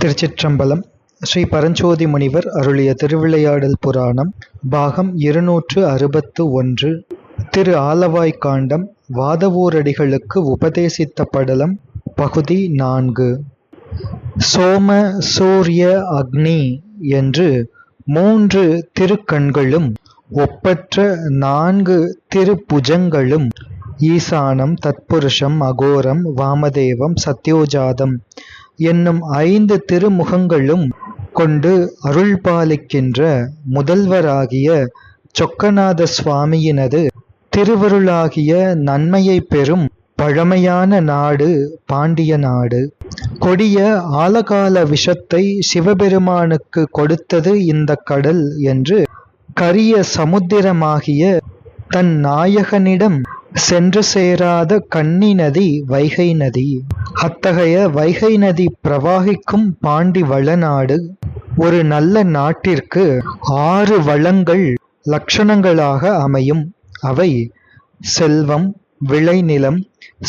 திருச்சிற்றம்பலம் ஸ்ரீ பரஞ்சோதி முனிவர் அருளிய திருவிளையாடல் புராணம் பாகம் இருநூற்று அறுபத்து ஒன்று. திரு ஆலவாய் காண்டம் வாதவூரடிகளுக்கு உபதேசித்த படலம் பகுதி நான்கு. சோம சூரிய அக்னி என்று மூன்று திருக்கண்களும் ஒப்பற்ற நான்கு திருப்புஜங்களும் ஈசானம் தத்புருஷம் அகோரம் வாமதேவம் சத்யோஜாதம் என்னும் ஐந்து திருமுகங்களும் கொண்டு அருள்பாலிக்கின்ற முதல்வராகிய சொக்கநாத சுவாமியினது திருவருளாகிய நன்மையை பெறும் பழமையான நாடு பாண்டிய நாடு. கொடிய ஆலகால விஷத்தை சிவபெருமானுக்கு கொடுத்தது இந்த கடல் என்று கரிய சமுத்திரமாகிய தன் நாயகனிடம் சென்று சேராத கன்னி நதி வைகை நதி. அத்தகைய வைகை நதி பிரவாகிக்கும் பாண்டி வளநாடு. ஒரு நல்ல நாட்டிற்கு ஆறு வளங்கள் லட்சணங்களாக அமையும். அவை செல்வம் விளைநிலம்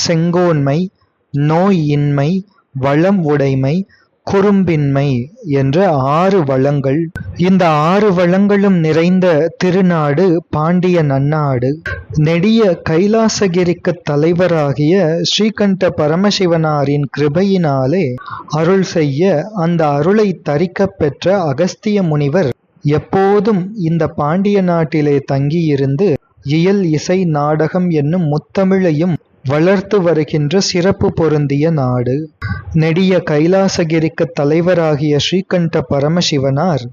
செங்கோன்மை நோயின்மை வளம் உடைமை குறும்பின்மை என்ற ஆறு வளங்கள். இந்த ஆறு வளங்களும் நிறைந்த திருநாடு பாண்டிய நன்னாடு. நெடிய கைலாசகிரிக்கு தலைவராகிய ஸ்ரீகண்ட பரமசிவனாரின் கிருபையினாலே அருள் செய்ய அந்த அருளை தரிக்கப் பெற்ற அகஸ்திய முனிவர் எப்போதும் இந்த பாண்டிய நாட்டிலே தங்கியிருந்து இயல் இசை நாடகம் என்னும் முத்தமிழையும் வளர்த்து வருகின்ற சிறப்பு பொருந்திய நாடு. நெடிய கைலாசகிரிக்கு தலைவராகிய ஸ்ரீகண்ட பரமசிவனார்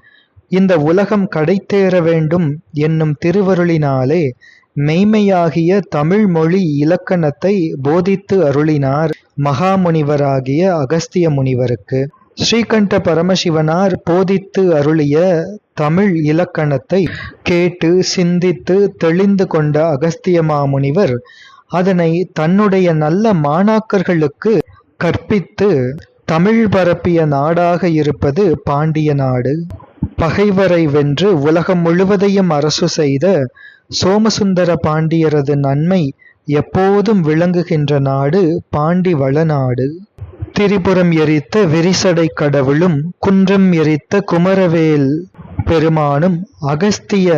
இந்த உலகம் கடைத்தேற வேண்டும் என்னும் திருவருளினாலே மெய்மையாகிய தமிழ் மொழி இலக்கணத்தை போதித்து அருளினார் மகாமுனிவராகிய அகஸ்திய முனிவருக்கு. ஸ்ரீகண்ட பரமசிவனார் போதித்து அருளிய தமிழ் இலக்கணத்தை கேட்டு சிந்தித்து தெளிந்து கொண்ட அகஸ்திய மாமுனிவர் அதனை தன்னுடைய நல்ல மாணாக்கர்களுக்கு கற்பித்து தமிழ் பரப்பிய நாடாக இருப்பது பாண்டிய நாடு. பகைவரை வென்று உலகம் முழுவதையும் அரசு செய்த சோமசுந்தர பாண்டியரது நன்மை எப்போதும் விளங்குகின்ற நாடு பாண்டி வளநாடு திரிபுரம் எரித்த விரிசடை கடவுளும் குன்றம் எரித்த குமரவேல் பெருமானும் அகஸ்திய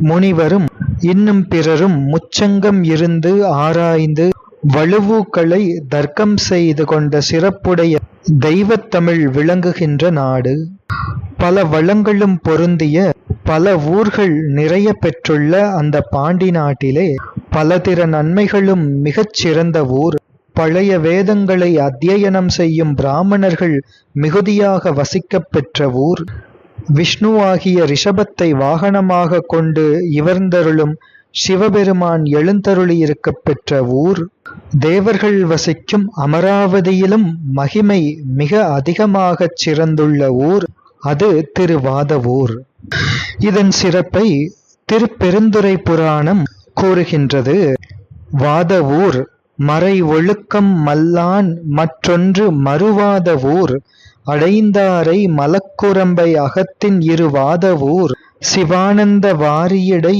முனிவரும் இன்னும் பிறரும் முச்சங்கம் இருந்து ஆராய்ந்து வலுவூக்களை தர்க்கம் செய்து கொண்ட சிறப்புடைய தெய்வத்தமிழ் விளங்குகின்ற நாடு. பல வளங்களும் பொருந்திய பல ஊர்கள் நிறைய பெற்றுள்ள அந்த பாண்டி நாட்டிலே பல திற நன்மைகளும் மிகச் சிறந்த ஊர். பழைய வேதங்களை அத்தியனம் செய்யும் பிராமணர்கள் மிகுதியாக வசிக்கப் பெற்ற ஊர். விஷ்ணுவாகிய ரிஷபத்தை வாகனமாக கொண்டு இவர்ந்தருளும் சிவபெருமான் எழுந்தருளியிருக்கப் பெற்ற ஊர் தேவர்கள் வசிக்கும் அமராவதியிலும் மகிமை மிக அதிகமாகச் சிறந்துள்ள ஊர் அது திருவாதவூர். இதன் சிறப்பை திருப்பெருந்துறை புராணம் கூறுகின்றது. வாதவூர் மறை ஒழுக்கம் மல்லான் மற்றொன்று மறுவாத ஊர் அடைந்தாரை மலக்குரம்பை அகத்தின் இரு வாதவூர். சிவானந்த வாரியடை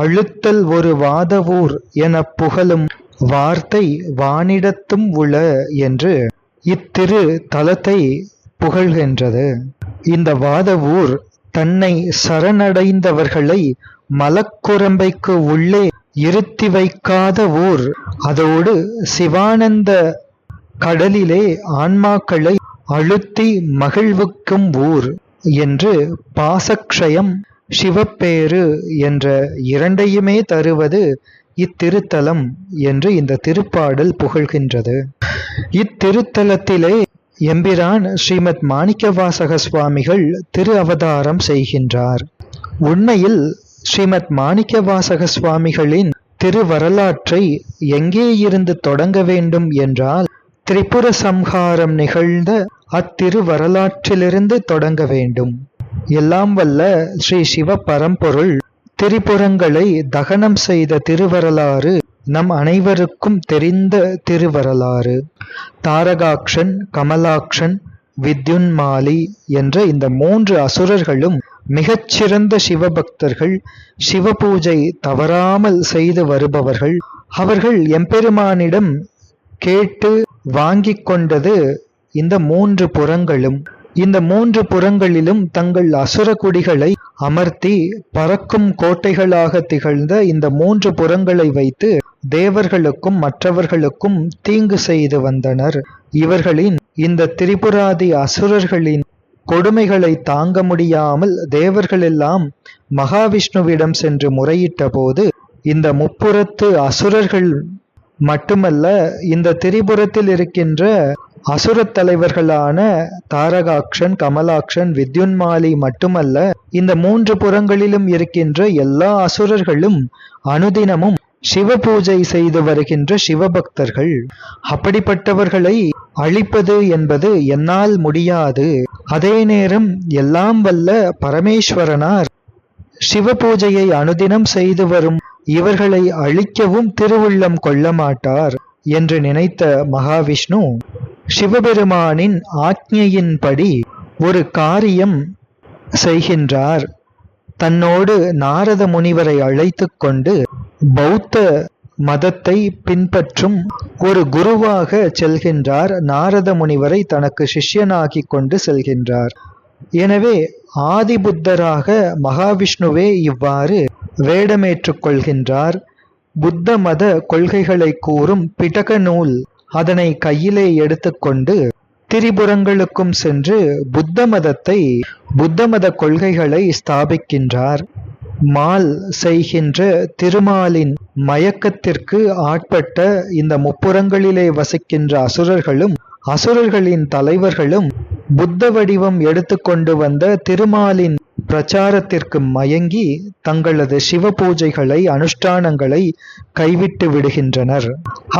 அழுத்தல் ஒரு வாதவூர் எனப் புகழும் வார்த்தை வானிடத்தும் உள என்று இத்திரு தலத்தை புகழ்கின்றது. இந்த வாதவூர் தன்னை சரணடைந்தவர்களை மலக்குரம்பைக்கு உள்ளே இருத்தி வைக்காத ஊர். அதோடு சிவானந்த கடலிலே ஆன்மாக்களை அழுத்தி மகிழ்வுக்கும் ஊர் என்று பாசக்ஷயம் சிவப்பேறு என்ற இரண்டையுமே தருவது இத்திருத்தலம் என்று இந்த திருப்பாடல் புகழ்கின்றது. இத்திருத்தலத்திலே எம்பிரான் ஸ்ரீமத் மாணிக்கவாசக சுவாமிகள் திரு அவதாரம் செய்கின்றார். உண்மையில் ஸ்ரீமத் மாணிக்கவாசக சுவாமிகளின் திருவரலாற்றை எங்கே இருந்து தொடங்க வேண்டும் என்றால் திரிபுர சம்ஹாரம் நிகழ்ந்த அத்திருவரலாற்றிலிருந்து தொடங்க வேண்டும். எல்லாம் வல்ல ஸ்ரீ சிவ பரம்பொருள் திரிபுரங்களை தகனம் செய்த திருவரலாறு நம் அனைவருக்கும் தெரிந்த திருவரலாறு. தாரகாக்ஷன் கமலாக்ஷன் வித்யுன்மாலி என்ற இந்த மூன்று அசுரர்களும் மிகச்சிறந்த சிவபக்தர்கள் சிவபூஜை தவறாமல் செய்து வருபவர்கள். அவர்கள் எம்பெருமானிடம் கேட்டு வாங்கி கொண்டது இந்த மூன்று புறங்களும். இந்த மூன்று புறங்களிலும் தங்கள் அசுர குடிகளை அமர்த்தி பறக்கும் கோட்டைகளாக திகழ்ந்த இந்த மூன்று புறங்களை வைத்து தேவர்களுக்கும் மற்றவர்களுக்கும் தீங்கு செய்து வந்தனர். இவர்களின் இந்த திரிபுராதி அசுரர்களின் கொடுமைகளை தாங்க முடியாமல் தேவர்களெல்லாம் மகாவிஷ்ணுவிடம் சென்று முறையிட்ட போது இந்த முப்புறத்து அசுரர்கள் மட்டுமல்ல இந்த திரிபுரத்தில் இருக்கின்ற அசுரத் தலைவர்களான தாரகாக்ஷன் கமலாக்ஷன் வித்யுன்மாலி மட்டுமல்ல இந்த மூன்று புறங்களிலும் இருக்கின்ற எல்லா அசுரர்களும் அனுதினமும் சிவ பூஜை செய்து வருகின்ற சிவபக்தர்கள். அப்படிப்பட்டவர்களை அழிப்பது என்பது என்னால் முடியாது. அதே நேரம் எல்லாம் வல்ல பரமேஸ்வரனார் சிவ பூஜையை அனுதினம் செய்து வரும் இவர்களை அழிக்கவும் திருவுள்ளம் கொள்ள மாட்டார் என்று நினைத்த மகாவிஷ்ணு சிவபெருமானின் ஆக்ஞையின்படி ஒரு காரியம் செய்கின்றார். தன்னோடு நாரத முனிவரை அழைத்து கொண்டு பௌத்த மதத்தை பின்பற்றும் ஒரு குருவாக செல்கின்றார். நாரத முனிவரை தனக்கு சிஷ்யனாகி கொண்டு செல்கின்றார். எனவே ஆதிபுத்தராக மகாவிஷ்ணுவே இவ்வாறு வேடமேற்றுக் கொள்கின்றார் புத்த மத கொள்கைகளை கூறும் பிடக நூல் அதனை கையிலே எடுத்துக்கொண்டு திரிபுரங்களுக்கும் சென்று புத்த மதத்தை புத்த மத கொள்கைகளை ஸ்தாபிக்கின்றார். மால் செய்கின்ற திருமாலின் மயக்கத்திற்கு ஆட்பட்ட இந்த முப்புறங்களிலே வசிக்கின்ற அசுரர்களும் அசுரர்களின் தலைவர்களும் புத்த வடிவம் எடுத்துக்கொண்டு வந்த திருமாலின் பிரச்சாரத்திற்கு மயங்கி தங்களது சிவ பூஜைகளை அனுஷ்டானங்களை கைவிட்டு விடுகின்றனர்.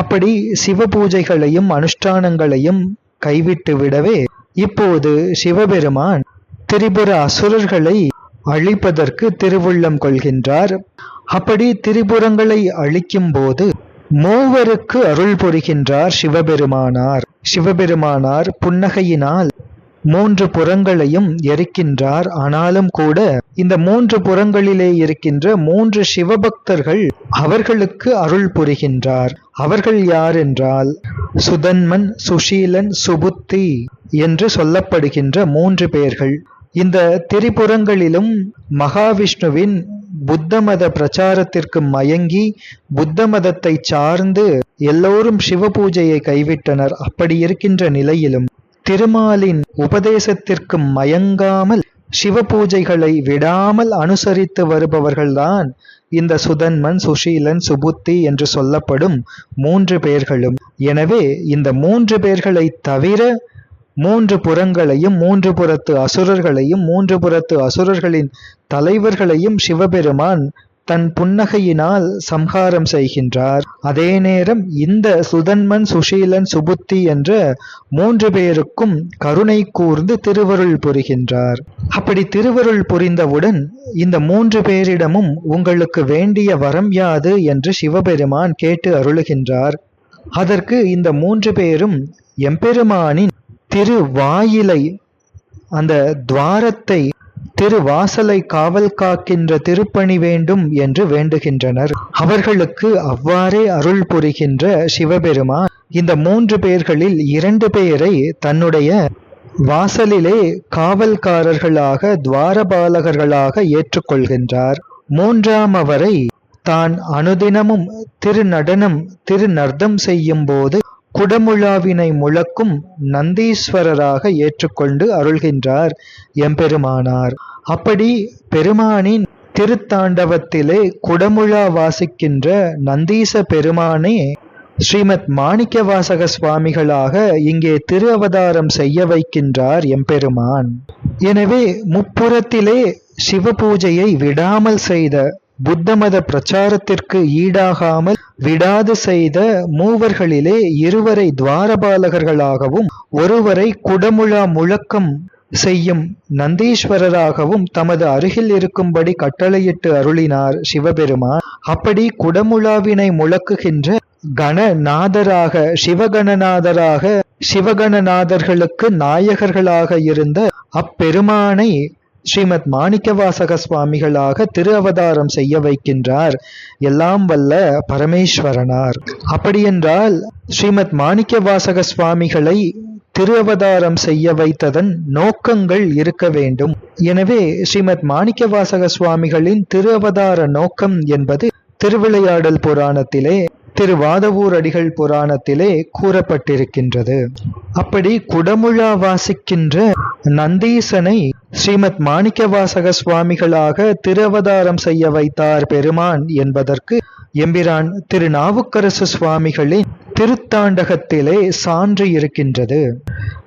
அப்படி சிவ பூஜைகளையும் அனுஷ்டானங்களையும் கைவிட்டு விடவே இப்போது சிவபெருமான் திரிபுர அசுரர்களை அழிப்பதற்கு திருவுள்ளம் கொள்கின்றார். அப்படி திரிபுரங்களை அழிக்கும் போது மூவருக்கு அருள் புரிகின்றார் சிவபெருமானார். சிவபெருமானார் புன்னகையினால் மூன்று புறங்களையும் எரிக்கின்றார். ஆனாலும் கூட இந்த மூன்று புறங்களிலே இருக்கின்ற மூன்று சிவபக்தர்கள் அவர்களுக்கு அருள் புரிகின்றார். அவர்கள் யார் என்றால் சுதன்மன் சுஷீலன் சுபுத்தி என்று சொல்லப்படுகின்ற மூன்று பேர்கள். இந்த திரிபுறங்களிலும் மகாவிஷ்ணுவின் புத்த மத பிரச்சாரத்திற்கு மயங்கி புத்த மதத்தை சார்ந்து எல்லோரும் சிவ பூஜையை கைவிட்டனர். அப்படி இருக்கின்ற நிலையிலும் திருமாலின் உபதேசத்திற்கு மயங்காமல் சிவ பூஜைகளை விடாமல் அனுசரித்து வருபவர்கள்தான் இந்த சுதன்மன் சுஷீலன் சுபுத்தி என்று சொல்லப்படும் மூன்று பேர்களும். எனவே இந்த மூன்று பேர்களை தவிர மூன்று புறங்களையும் மூன்று புறத்து அசுரர்களையும் மூன்று புறத்து அசுரர்களின் தலைவர்களையும் சிவபெருமான் தன் புன்னகையினால் சம்ஹாரம் செய்கின்றார். அதே நேரம் இந்த சுதன்மன் சுஷீலன் சுபுத்தி என்ற மூன்று பேருக்கும் கருணை கூர்ந்து திருவருள் புரிகின்றார். அப்படி திருவருள் புரிந்தவுடன் இந்த மூன்று பேரிடமும் உங்களுக்கு வேண்டிய வரம் யாது என்று சிவபெருமான் கேட்டு அருளுகின்றார். அதற்கு இந்த மூன்று பேரும் எம்பெருமானின் திருவாயிலை அந்த துவாரத்தை திருவாசலை காவல் காக்கின்ற திருப்பணி வேண்டும் என்று வேண்டுகின்றனர். அவர்களுக்கு அவ்வாறே அருள் புரிகின்ற சிவபெருமான் இந்த மூன்று பேர்களில் இரண்டு பேரை தன்னுடைய வாசலிலே காவல்காரர்களாக துவாரபாலகர்களாக ஏற்றுக்கொள்கின்றார். மூன்றாம் அவரை தான் அனுதினமும் திருநடனம் திருநர்த்தம் செய்யும் போது குடமுழாவினை முழக்கும் நந்தீஸ்வரராக ஏற்றுக்கொண்டு அருள்கின்றார் எம்பெருமானார். அப்படி பெருமானின் திருத்தாண்டவத்திலே குடமுழா வாசிக்கின்ற நந்தீச பெருமானே ஸ்ரீமத் மாணிக்க வாசக சுவாமிகளாக இங்கே திரு அவதாரம் செய்ய வைக்கின்றார் எம்பெருமான். எனவே முப்புறத்திலே சிவ பூஜையை விடாமல் செய்த புத்த மத பிரச்சாரத்திற்கு ஈடாகாமல் விடாது செய்த மூவர்களிலே இருவரை துவாரபாலகர்களாகவும் ஒருவரை குடமுழா முழக்கம் செய்யும் நந்தீஸ்வரராகவும் தமது அருகில் இருக்கும்படி கட்டளையிட்டு அருளினார் சிவபெருமான். அப்படி குடமுழாவினை முழக்குகின்ற கணநாதராக சிவகணநாதராக சிவகணநாதர்களுக்கு நாயகர்களாக இருந்த அப்பெருமானை ஸ்ரீமத் மாணிக்கவாசக சுவாமிகளாக திரு அவதாரம் செய்ய வைக்கின்றார். எல்லாம் வல்ல பரமேஸ்வரனார். அப்படியென்றால் ஸ்ரீமத் மாணிக்கவாசக சுவாமிகளை திரு அவதாரம் செய்ய வைத்ததன் நோக்கங்கள் இருக்க வேண்டும். எனவே ஸ்ரீமத் மாணிக்கவாசக சுவாமிகளின் திரு அவதார நோக்கம் என்பது திருவிளையாடல் புராணத்திலே திருவாதவூர் அடிகள் புராணத்திலே கூறப்பட்டிருக்கின்றது. அப்படி குடமுழா வாசிக்கின்ற நந்தீசனை ஸ்ரீமத் மாணிக்க வாசக சுவாமிகளாக திருவதாரம் செய்ய வைத்தார் பெருமான் என்பதற்கு எம்பிரான் திருநாவுக்கரசு சுவாமிகளின் திருத்தாண்டகத்திலே சான்று இருக்கின்றது.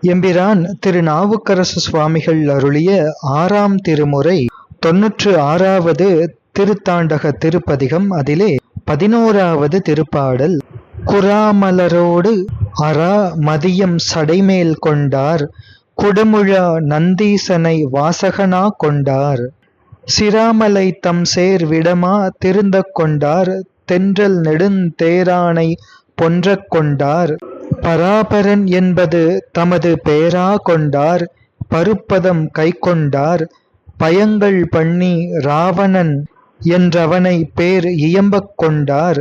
எம்பிரான் திருநாவுக்கரசு சுவாமிகள் அருளிய ஆறாம் திருமுறை தொன்னூற்று ஆறாவது திருத்தாண்டக திருப்பதிகம் அதிலே பதினோராவது திருப்பாடல் குராமலரோடு அரா மதியம் சடைமேல் கொண்டார் குடமுழா நந்தீசனை வாசகனா கொண்டார். சிராமலை தம் சேர் விடமா திருந்த கொண்டார் தென்றல் நெடுந்தேரானை பொன்ற கொண்டார். பராபரன் என்பது தமது பேரா கொண்டார் பருப்பதம் கை கொண்டார் பயங்கள் பண்ணி ராவணன் என்றவனை பேர் இயம்பக் கொண்டார்.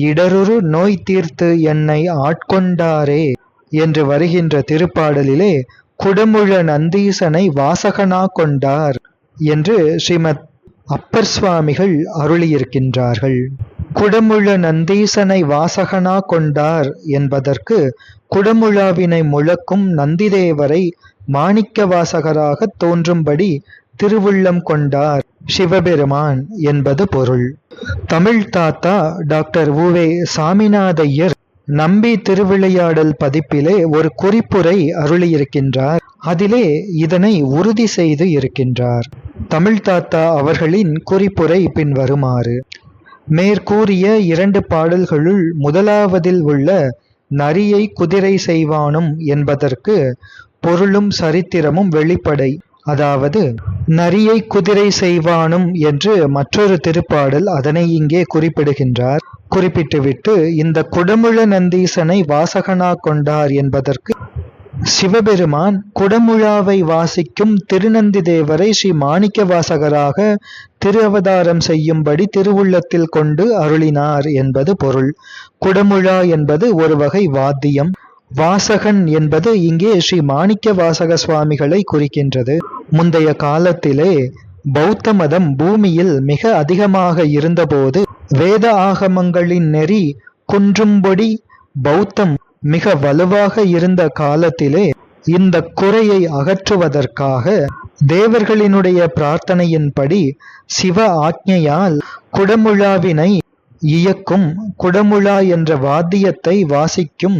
இடருரு நோய் தீர்த்து என்னை ஆட்கொண்டாரே என்று வருகின்ற திருப்பாடலிலே குடமுழ நந்தீசனை வாசகனா கொண்டார் என்று ஸ்ரீமத் அப்பர் சுவாமிகள் அருளியிருக்கின்றார்கள். குடமுழ நந்தீசனை வாசகனா கொண்டார் என்பதற்கு குடமுழாவினை முழக்கும் நந்திதேவரை மாணிக்க வாசகராக தோன்றும்படி திருவுள்ளம் கொண்டார். சிவபெருமான் என்பது பொருள். தமிழ் தாத்தா டாக்டர் உவே சாமிநாதையர் நம்பி திருவிளையாடல் பதிப்பிலே ஒரு குறிப்புரை அருளியிருக்கின்றார். அதிலே இதனை உறுதி செய்து இருக்கின்றார். தமிழ் தாத்தா அவர்களின் குறிப்புரை பின்வருமாறு. மேற்கூறிய இரண்டு பாடல்களுள் முதலாவதில் உள்ள நரியை குதிரை செய்வானும் என்பதற்கு பொருளும் சரித்திரமும் வெளிப்படை. அதாவது நரியை குதிரை செய்வானும் என்று மற்றொரு திருப்பாடல் அதனை இங்கே குறிப்பிடுகின்றார். குறிப்பிட்டுவிட்டு இந்த குடமுழ நந்தீசனை வாசகனா கொண்டார் என்பதற்கு சிவபெருமான் குடமுழாவை வாசிக்கும் திருநந்தி தேவரை ஸ்ரீ மாணிக்க வாசகராக திரு அவதாரம் செய்யும்படி திருவுள்ளத்தில் கொண்டு அருளினார் என்பது பொருள். குடமுழா என்பது ஒரு வகை வாத்தியம். வாசகன் என்பது இங்கே ஸ்ரீ மாணிக்க வாசக சுவாமிகளை குறிக்கின்றது. முந்தைய காலத்திலே பௌத்த மதம் பூமியில் மிக அதிகமாக இருந்தபோது வேத ஆகமங்களின் நெறி குன்றும்பொடி பௌத்தம் மிக வலுவாக இருந்த காலத்திலே இந்த குறையை அகற்றுவதற்காக தேவர்களினுடைய பிரார்த்தனையின்படி சிவ ஆக்ஞையால் குடமுழாவினை இயக்கும் குடமுழா என்ற வாத்தியத்தை வாசிக்கும்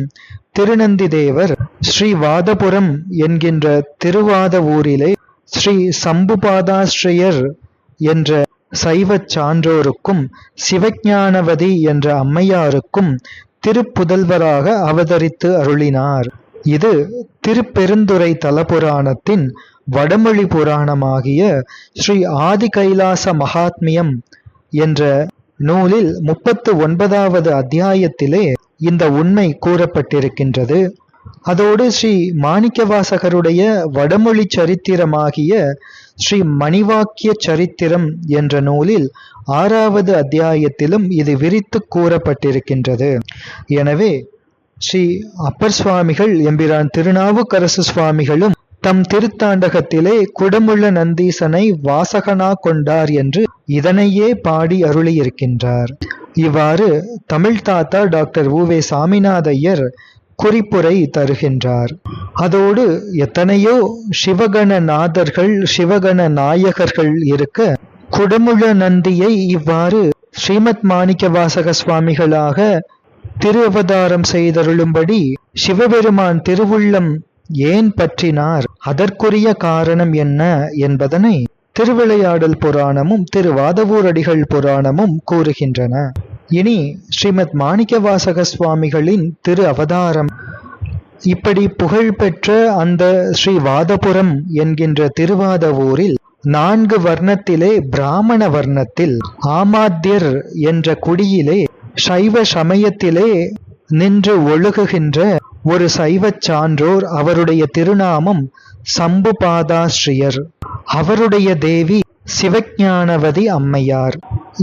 திருநந்தி தேவர் ஸ்ரீவாதபுரம் என்கின்ற திருவாத ஊரிலே ஸ்ரீ சம்புபாதாஸ்ரீயர் என்ற சைவச் சான்றோருக்கும் சிவஞானவதி என்ற அம்மையாருக்கும் திருப்புதல்வராக அவதரித்து அருளினார். இது திருப்பெருந்துறை தலபுராணத்தின் வடமொழி புராணமாகிய ஸ்ரீ ஆதி கைலாச மகாத்மியம் என்ற நூலில் முப்பத்து ஒன்பதாவது அத்தியாயத்திலே இந்த உண்மை கூறப்பட்டிருக்கின்றது. அதோடு ஸ்ரீ மாணிக்கவாசகருடைய வடமொழி சரித்திரமாகிய ஸ்ரீ மணிவாக்கிய சரித்திரம் என்ற நூலில் ஆறாவது அத்தியாயத்திலும் இது விரித்து கூறப்பட்டிருக்கின்றது. எனவே ஸ்ரீ அப்பர் சுவாமிகள் எம்பிரான் திருநாவுக்கரசு சுவாமிகளும் தம் திருத்தாண்டகத்திலே குடமுள்ள நந்தீசனை வாசகனா கொண்டார் என்று இதனையே பாடி அருளியிருக்கின்றார். இவ்வாறு தமிழ் தாத்தா டாக்டர் உவே சாமிநாதையர் குறிப்புரை தருகின்றார். அதோடு எத்தனையோ சிவகண நாதர்கள் சிவகண நாயகர்கள் இருக்க குடமுழ நந்தியை இவ்வாறு ஸ்ரீமத் மாணிக்க வாசக சுவாமிகளாக திரு அவதாரம் செய்தருளும்படி சிவபெருமான் திருவுள்ளம் ஏன் பற்றினார்? அதற்குரிய காரணம் என்ன என்பதனை திருவிளையாடல் புராணமும் திருவாதவூரடிகள் புராணமும் கூறுகின்றன. இனி ஸ்ரீமத் மாணிக்கவாசக சுவாமிகளின் திரு அவதாரம். இப்படி புகழ்பெற்ற அந்த ஸ்ரீ வாதபுரம் என்கின்ற திருவாதவூரில் நான்கு வர்ணத்திலே பிராமண வர்ணத்தில் ஆமாத்தியர் என்ற குடியிலே சைவ சமயத்திலே நின்று ஒழுகுகின்ற ஒரு சைவச் சான்றோர் அவருடைய திருநாமம் சம்புபாதாஸ்ரீயர். அவருடைய தேவி சிவஞானவதி அம்மையார்.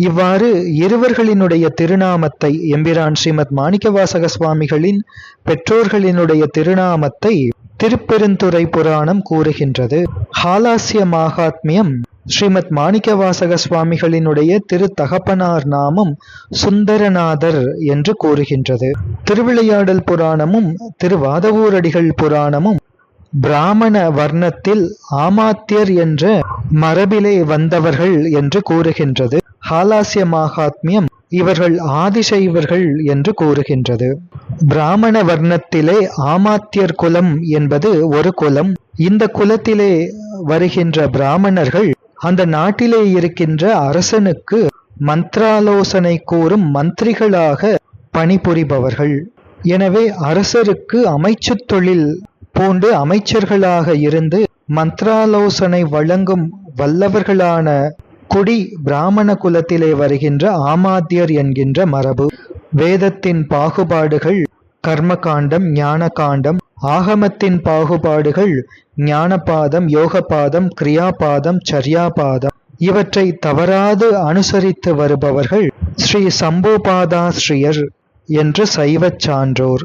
இவ்வாறு இருவர்களினுடைய திருநாமத்தை எம்பிரான் ஸ்ரீமத் மாணிக்கவாசக சுவாமிகளின் பெற்றோர்களினுடைய திருநாமத்தை திருப்பெருந்துறை புராணம் கூறுகின்றது. ஹாலாசிய மாகாத்மியம் ஸ்ரீமத் மாணிக்கவாசக சுவாமிகளினுடைய திரு தகப்பனார் நாமம் சுந்தரநாதர் என்று கூறுகின்றது. திருவிளையாடல் புராணமும் திருவாதவூரடிகள் புராணமும் பிராமண வர்ணத்தில் ஆமாத்தியர் என்ற மரபிலே வந்தவர்கள் என்று கூறுகின்றது. ஹாலாசிய மாகாத்மியம் இவர்கள் ஆதிசைவர்கள் என்று கூறுகின்றது. பிராமண வர்ணத்திலே ஆமாத்தியர் குலம் என்பது ஒரு குலம். இந்த குலத்திலே வருகின்ற பிராமணர்கள் அந்த நாட்டிலே இருக்கின்ற அரசனுக்கு மந்திராலோசனை கூறும் மந்திரிகளாக பணிபுரிபவர்கள். எனவே அரசருக்கு அமைச்சுத் தொழில் பூண்டு அமைச்சர்களாக இருந்து மந்திராலோசனை வழங்கும் வல்லவர்களான குடி பிராமண குலத்திலே வருகின்ற ஆமாத்தியர் என்கின்ற மரபு வேதத்தின் பாகுபாடுகள் கர்மகாண்டம் ஞான காண்டம் ஆகமத்தின் பாகுபாடுகள் ஞானபாதம் யோகபாதம் கிரியாபாதம் சர்யாபாதம். இவற்றை தவறாது அனுசரித்து வருபவர்கள் ஸ்ரீ சம்போபாதாஸ்ரீயர் என்று சைவச் சான்றோர்.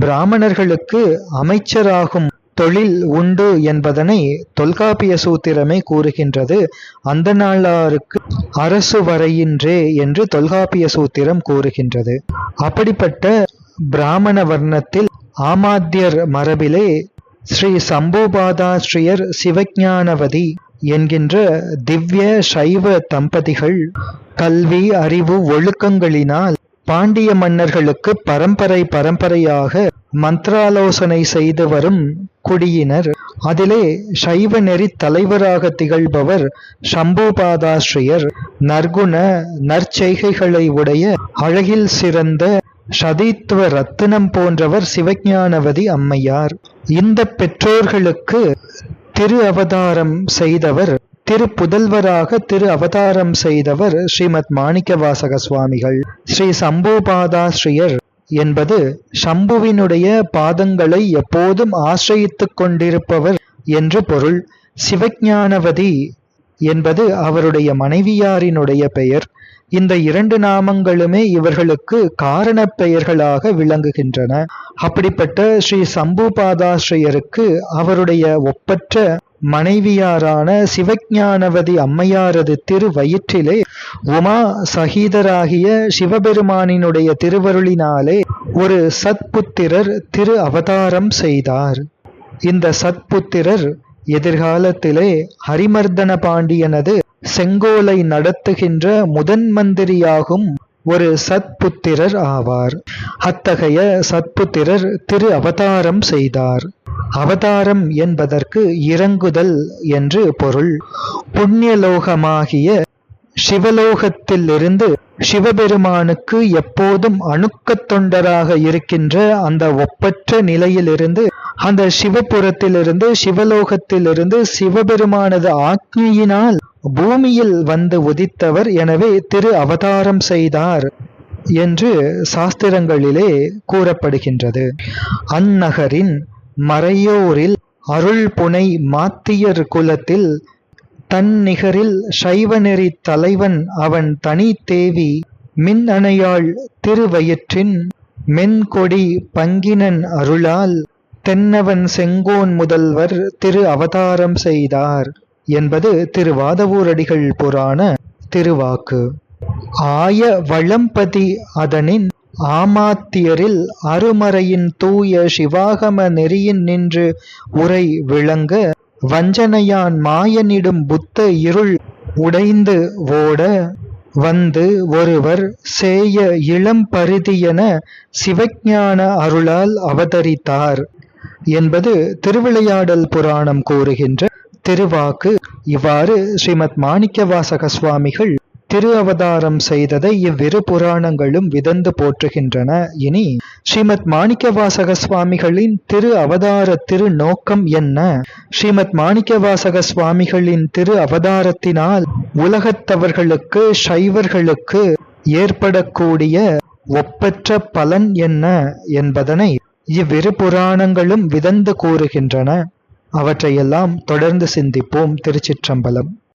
பிராமணர்களுக்கு அமைச்சராகும் தொழில் உண்டு என்பதனை தொல்காப்பிய சூத்திரமே கூறுகின்றது. அந்த நாளாருக்கு அரசு வரையின்றே என்று தொல்காப்பிய சூத்திரம் கூறுகின்றது. அப்படிப்பட்ட பிராமண வர்ணத்தில் ஆமாத்தியர் மரபிலே ஸ்ரீ சம்போபாதாஸ்ரீயர் சிவஞானவதி என்கின்ற திவ்ய சைவ தம்பதிகள் கல்வி அறிவு ஒழுக்கங்களினால் பாண்டிய மன்னர்களுக்கு பரம்பரை பரம்பரையாக மந்திராலோசனை செய்து வரும் குடியினர். அதிலே சைவ நெறி தலைவராக திகழ்பவர் சம்போபாதாஸ்ரீயர். நற்குண நற்செய்கைகளை உடைய அழகில் சிறந்த சதித்துவ ரத்தினம் போன்றவர் சிவஞானவதி அம்மையார். இந்த பெற்றோர்களுக்கு திரு அவதாரம் செய்தவர் திரு புதல்வராக திரு அவதாரம் செய்தவர் ஸ்ரீமத் மாணிக்கவாசக சுவாமிகள். ஸ்ரீ சம்போபாதாஸ்ரீயர் என்பது சம்புவினுடைய பாதங்களை எப்போதும் ஆசிரயித்துக் கொண்டிருப்பவர் என்று பொருள். சிவஞானவதி என்பது அவருடைய மனைவியாரினுடைய பெயர். இந்த இரண்டு நாமங்களுமே இவர்களுக்கு காரண பெயர்களாக விளங்குகின்றன. அப்படிப்பட்ட ஸ்ரீ சம்புபாதாஸ்ரயருக்கு அவருடைய ஒப்பற்ற மனைவியாரான சிவஞானவதி அம்மையாரது திரு வயிற்றிலே உமா சகிதராகிய சிவபெருமானினுடைய திருவருளினாலே ஒரு சத்புத்திரர் திரு அவதாரம் செய்தார். இந்த சத்புத்திரர் எதிர்காலத்திலே ஹரிமர்தன பாண்டியனது செங்கோலை நடத்துகின்ற முதன் மந்திரியாகும் ஒரு சத்புத்திரர் ஆவார். அத்தகைய சத்புத்திரர் திரு அவதாரம் செய்தார். அவதாரம் என்பதற்கு இறங்குதல் என்று பொருள். புண்ணியலோகமாகிய சிவலோகத்திலிருந்து சிவபெருமானுக்கு எப்போதும் அணுக்கத் தொண்டராக இருக்கின்ற அந்த ஒப்பற்ற நிலையிலிருந்து அந்த சிவபுரத்திலிருந்து சிவலோகத்திலிருந்து சிவபெருமானது ஆக்ஞையினால் பூமியில் வந்து உதித்தவர். எனவே திரு அவதாரம் செய்தார் என்று சாஸ்திரங்களிலே கூறப்படுகின்றது. அந்நகரின் மறையோரில் அருள் புனை மாத்தியர் குலத்தில் தன் நிகரில் சைவநெறி தலைவன் அவன் தனி தேவி மின் அணையாள் திருவயிற்றின் மென்கொடி பங்கினன் அருளால் தென்னவன் செங்கோன் முதல்வர் திரு அவதாரம் செய்தார் என்பது திருவாதவூரடிகள் புராண திருவாக்கு. ஆய வளம்பதி அதனின் ஆமாத்தியரில் அருமறையின் தூய சிவாகம நெறியின் நின்று உரை விளங்க வஞ்சனையான் மாயனிடும் புத்த இருள் உடைந்து ஓட வந்து ஒருவர் சேய இளம் பருதியென சிவஞான அருளால் அவதரித்தார். என்பது திருவிளையாடல் புராணம் கூறுகின்ற திருவாக்கு. இவ்வாறு ஸ்ரீமத் மாணிக்கவாசக சுவாமிகள் திரு அவதாரம் செய்ததை இவ்விரு புராணங்களும் விதந்து போற்றுகின்றன. இனி ஸ்ரீமத் மாணிக்கவாசக சுவாமிகளின் திரு அவதார திரு நோக்கம் என்ன? ஸ்ரீமத் மாணிக்கவாசக சுவாமிகளின் திரு அவதாரத்தினால் உலகத்தவர்களுக்கு சைவர்களுக்கு ஏற்படக்கூடிய ஒப்பற்ற பலன் என்ன என்பதனை இவ்விரு புராணங்களும் விதந்து கூறுகின்றன. அவற்றையெல்லாம் தொடர்ந்து சிந்திப்போம் திருச்சிற்றம்பலம்.